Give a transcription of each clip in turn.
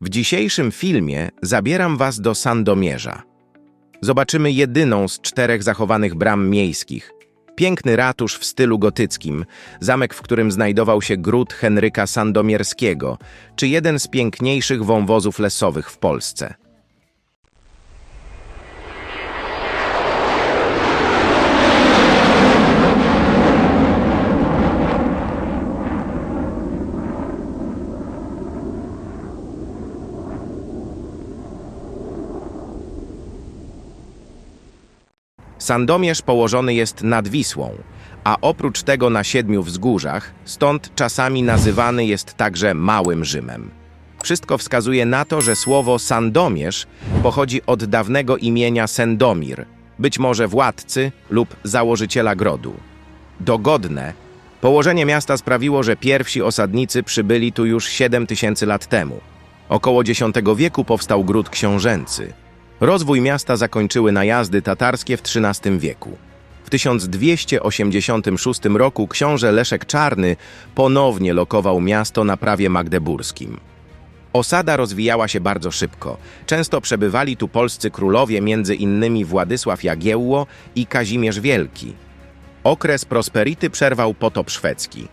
W dzisiejszym filmie zabieram Was do Sandomierza. Zobaczymy jedyną z czterech zachowanych bram miejskich. Piękny ratusz w stylu gotyckim, zamek, w którym znajdował się gród Henryka Sandomierskiego, czy jeden z piękniejszych wąwozów lesowych w Polsce. Sandomierz położony jest nad Wisłą, a oprócz tego na siedmiu wzgórzach, stąd czasami nazywany jest także Małym Rzymem. Wszystko wskazuje na to, że słowo Sandomierz pochodzi od dawnego imienia Sendomir, być może władcy lub założyciela grodu. Dogodne, położenie miasta sprawiło, że pierwsi osadnicy przybyli tu już 7 tysięcy lat temu. Około X wieku powstał gród książęcy. Rozwój miasta zakończyły najazdy tatarskie w XIII wieku. W 1286 roku książę Leszek Czarny ponownie lokował miasto na prawie magdeburskim. Osada rozwijała się bardzo szybko. Często przebywali tu polscy królowie, między innymi Władysław Jagiełło i Kazimierz Wielki. Okres prosperity przerwał potop szwedzki.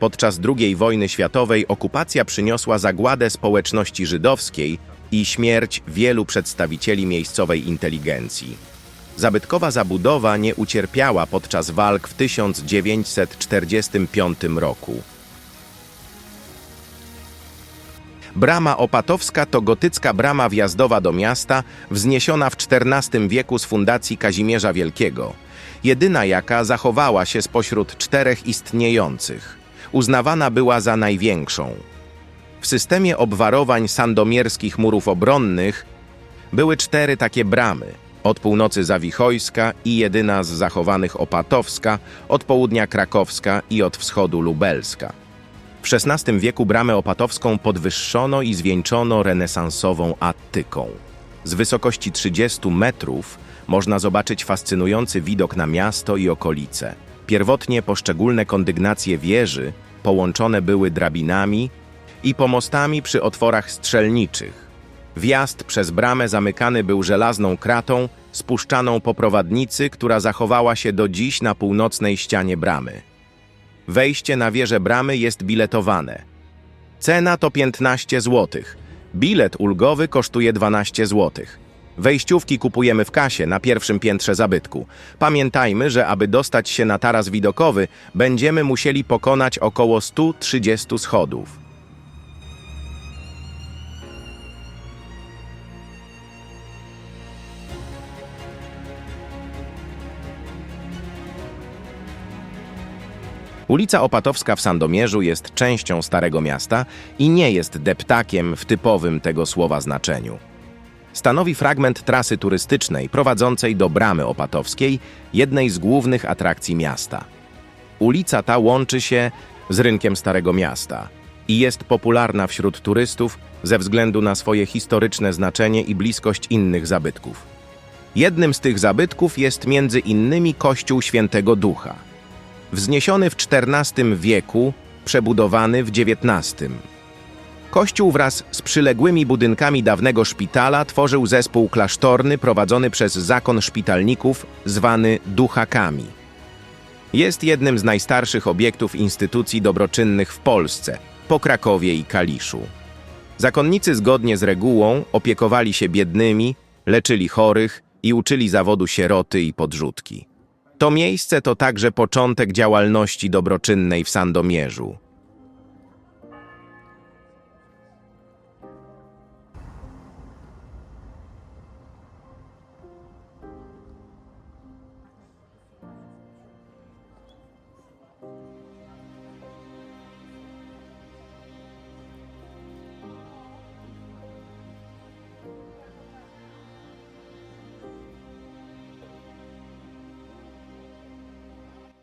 Podczas II wojny światowej okupacja przyniosła zagładę społeczności żydowskiej i śmierć wielu przedstawicieli miejscowej inteligencji. Zabytkowa zabudowa nie ucierpiała podczas walk w 1945 roku. Brama Opatowska to gotycka brama wjazdowa do miasta, wzniesiona w XIV wieku z fundacji Kazimierza Wielkiego, jedyna jaka zachowała się spośród czterech istniejących. Uznawana była za największą. W systemie obwarowań sandomierskich murów obronnych były cztery takie bramy. Od północy Zawichojska i jedyna z zachowanych Opatowska, od południa Krakowska i od wschodu Lubelska. W XVI wieku bramę opatowską podwyższono i zwieńczono renesansową attyką. Z wysokości 30 metrów można zobaczyć fascynujący widok na miasto i okolice. Pierwotnie poszczególne kondygnacje wieży połączone były drabinami i pomostami przy otworach strzelniczych. Wjazd przez bramę zamykany był żelazną kratą spuszczaną po prowadnicy, która zachowała się do dziś na północnej ścianie bramy. Wejście na wieżę bramy jest biletowane. Cena to 15 zł. Bilet ulgowy kosztuje 12 zł. Wejściówki kupujemy w kasie na pierwszym piętrze zabytku. Pamiętajmy, że aby dostać się na taras widokowy, będziemy musieli pokonać około 130 schodów. Ulica Opatowska w Sandomierzu jest częścią Starego Miasta i nie jest deptakiem w typowym tego słowa znaczeniu. Stanowi fragment trasy turystycznej prowadzącej do Bramy Opatowskiej, jednej z głównych atrakcji miasta. Ulica ta łączy się z rynkiem Starego Miasta i jest popularna wśród turystów ze względu na swoje historyczne znaczenie i bliskość innych zabytków. Jednym z tych zabytków jest między innymi Kościół Świętego Ducha – wzniesiony w XIV wieku, przebudowany w XIX. Kościół wraz z przyległymi budynkami dawnego szpitala tworzył zespół klasztorny prowadzony przez zakon szpitalników zwany duchakami. Jest jednym z najstarszych obiektów instytucji dobroczynnych w Polsce, po Krakowie i Kaliszu. Zakonnicy zgodnie z regułą opiekowali się biednymi, leczyli chorych i uczyli zawodu sieroty i podrzutki. To miejsce to także początek działalności dobroczynnej w Sandomierzu.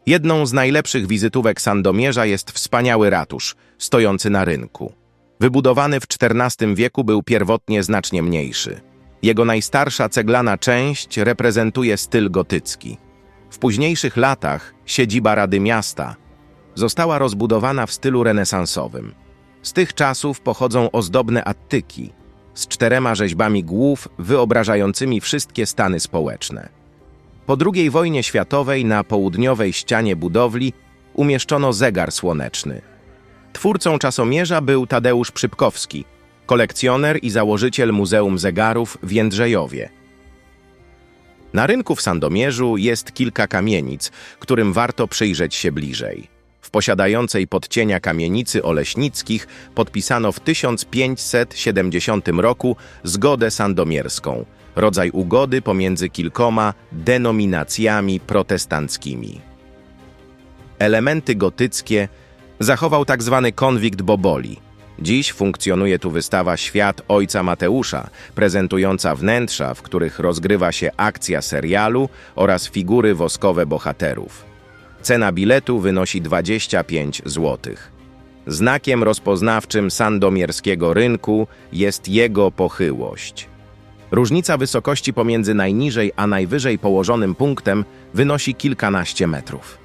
Jedną z najlepszych wizytówek Sandomierza jest wspaniały ratusz, stojący na rynku. Wybudowany w XIV wieku był pierwotnie znacznie mniejszy. Jego najstarsza ceglana część reprezentuje styl gotycki. W późniejszych latach siedziba Rady Miasta została rozbudowana w stylu renesansowym. Z tych czasów pochodzą ozdobne attyki, z czterema rzeźbami głów wyobrażającymi wszystkie stany społeczne. Po II wojnie światowej na południowej ścianie budowli umieszczono zegar słoneczny. Twórcą czasomierza był Tadeusz Przypkowski, kolekcjoner i założyciel Muzeum Zegarów w Jędrzejowie. Na rynku w Sandomierzu jest kilka kamienic, którym warto przyjrzeć się bliżej. W posiadającej podcienia kamienicy Oleśnickich podpisano w 1570 roku zgodę sandomierską, rodzaj ugody pomiędzy kilkoma denominacjami protestanckimi. Elementy gotyckie zachował tzw. konwikt Boboli. Dziś funkcjonuje tu wystawa Świat Ojca Mateusza, prezentująca wnętrza, w których rozgrywa się akcja serialu oraz figury woskowe bohaterów. Cena biletu wynosi 25 zł. Znakiem rozpoznawczym sandomierskiego rynku jest jego pochyłość. Różnica wysokości pomiędzy najniżej a najwyżej położonym punktem wynosi kilkanaście metrów.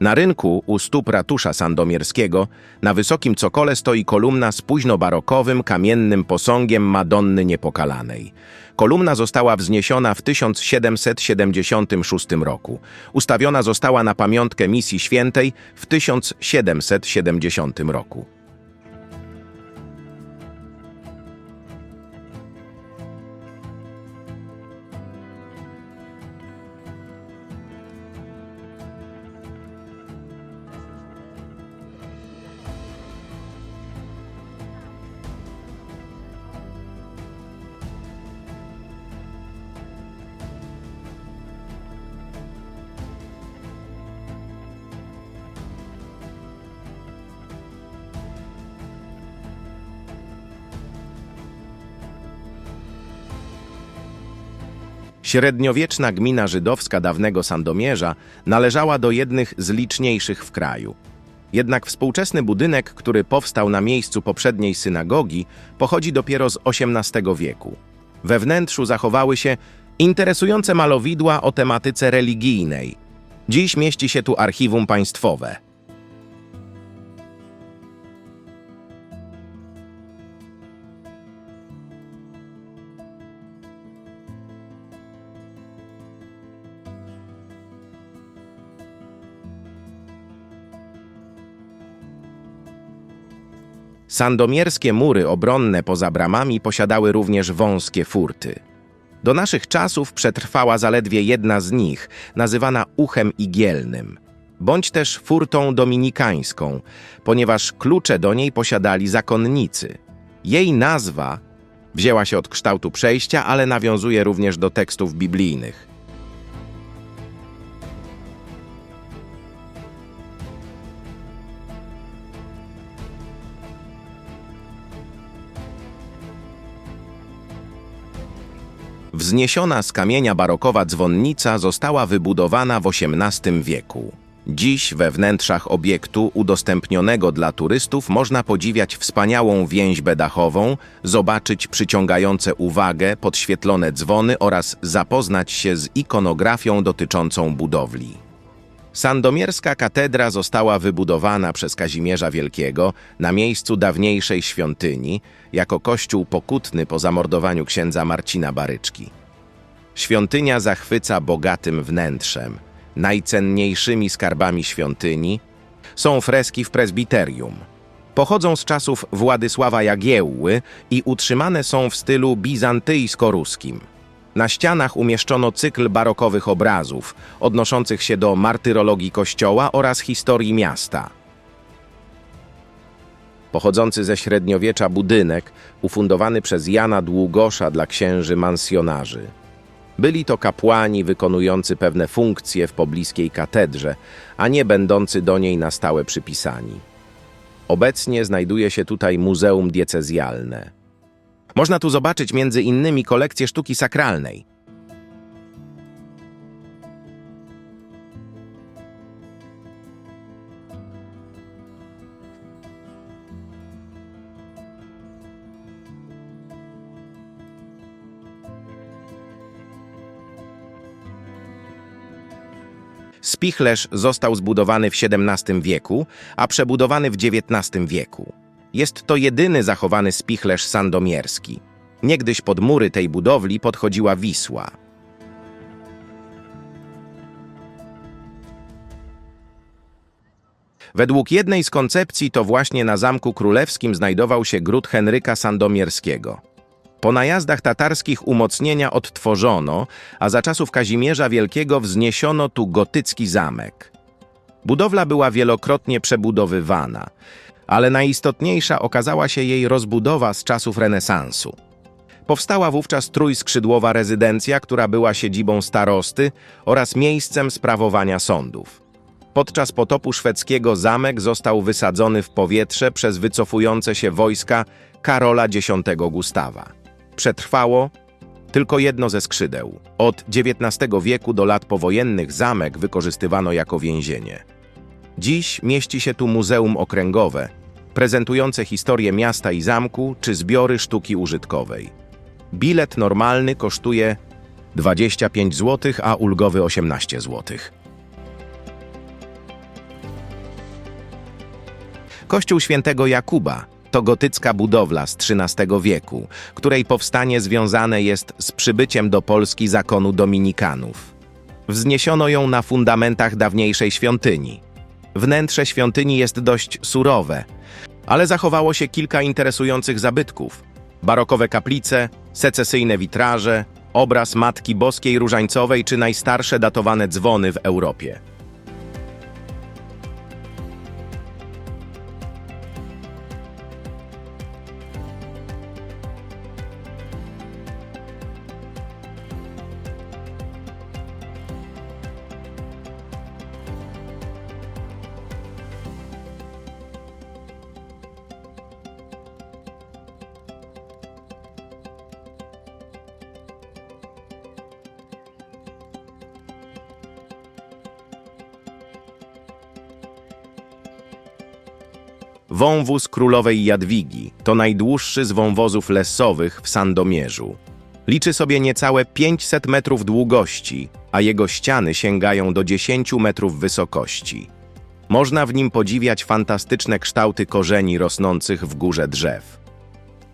Na rynku u stóp ratusza sandomierskiego na wysokim cokole stoi kolumna z późnobarokowym kamiennym posągiem Madonny Niepokalanej. Kolumna została wzniesiona w 1776 roku. Ustawiona została na pamiątkę misji świętej w 1770 roku. Średniowieczna gmina żydowska dawnego Sandomierza należała do jednych z liczniejszych w kraju. Jednak współczesny budynek, który powstał na miejscu poprzedniej synagogi, pochodzi dopiero z XVIII wieku. We wnętrzu zachowały się interesujące malowidła o tematyce religijnej. Dziś mieści się tu archiwum państwowe. Sandomierskie mury obronne poza bramami posiadały również wąskie furty. Do naszych czasów przetrwała zaledwie jedna z nich, nazywana uchem igielnym, bądź też furtą dominikańską, ponieważ klucze do niej posiadali zakonnicy. Jej nazwa wzięła się od kształtu przejścia, ale nawiązuje również do tekstów biblijnych. Wzniesiona z kamienia barokowa dzwonnica została wybudowana w XVIII wieku. Dziś we wnętrzach obiektu udostępnionego dla turystów można podziwiać wspaniałą więźbę dachową, zobaczyć przyciągające uwagę podświetlone dzwony oraz zapoznać się z ikonografią dotyczącą budowli. Sandomierska katedra została wybudowana przez Kazimierza Wielkiego na miejscu dawniejszej świątyni jako kościół pokutny po zamordowaniu księdza Marcina Baryczki. Świątynia zachwyca bogatym wnętrzem. Najcenniejszymi skarbami świątyni są freski w prezbiterium. Pochodzą z czasów Władysława Jagiełły i utrzymane są w stylu bizantyjsko-ruskim. Na ścianach umieszczono cykl barokowych obrazów odnoszących się do martyrologii kościoła oraz historii miasta. Pochodzący ze średniowiecza budynek ufundowany przez Jana Długosza dla księży mansjonarzy. Byli to kapłani wykonujący pewne funkcje w pobliskiej katedrze, a nie będący do niej na stałe przypisani. Obecnie znajduje się tutaj Muzeum Diecezjalne. Można tu zobaczyć między innymi kolekcję sztuki sakralnej. Spichlerz został zbudowany w XVII wieku, a przebudowany w XIX wieku. Jest to jedyny zachowany spichlerz sandomierski. Niegdyś pod mury tej budowli podchodziła Wisła. Według jednej z koncepcji to właśnie na Zamku Królewskim znajdował się gród Henryka Sandomierskiego. Po najazdach tatarskich umocnienia odtworzono, a za czasów Kazimierza Wielkiego wzniesiono tu gotycki zamek. Budowla była wielokrotnie przebudowywana, ale najistotniejsza okazała się jej rozbudowa z czasów renesansu. Powstała wówczas trójskrzydłowa rezydencja, która była siedzibą starosty oraz miejscem sprawowania sądów. Podczas potopu szwedzkiego zamek został wysadzony w powietrze przez wycofujące się wojska Karola X Gustawa. Przetrwało tylko jedno ze skrzydeł. Od XIX wieku do lat powojennych zamek wykorzystywano jako więzienie. Dziś mieści się tu Muzeum Okręgowe, prezentujące historię miasta i zamku czy zbiory sztuki użytkowej. Bilet normalny kosztuje 25 zł, a ulgowy 18 zł. Kościół świętego Jakuba to gotycka budowla z XIII wieku, której powstanie związane jest z przybyciem do Polski zakonu dominikanów. Wzniesiono ją na fundamentach dawniejszej świątyni. Wnętrze świątyni jest dość surowe, ale zachowało się kilka interesujących zabytków. Barokowe kaplice, secesyjne witraże, obraz Matki Boskiej Różańcowej czy najstarsze datowane dzwony w Europie. Wąwóz królowej Jadwigi to najdłuższy z wąwozów lesowych w Sandomierzu. Liczy sobie niecałe 500 metrów długości, a jego ściany sięgają do 10 metrów wysokości. Można w nim podziwiać fantastyczne kształty korzeni rosnących w górze drzew.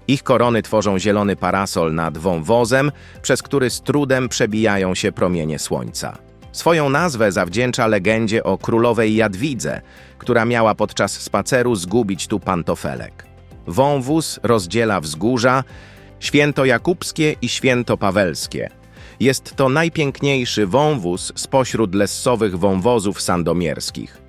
Ich korony tworzą zielony parasol nad wąwozem, przez który z trudem przebijają się promienie słońca. Swoją nazwę zawdzięcza legendzie o królowej Jadwidze, która miała podczas spaceru zgubić tu pantofelek. Wąwóz rozdziela wzgórza Święto Jakubskie i Święto Pawelskie. Jest to najpiękniejszy wąwóz spośród lessowych wąwozów sandomierskich.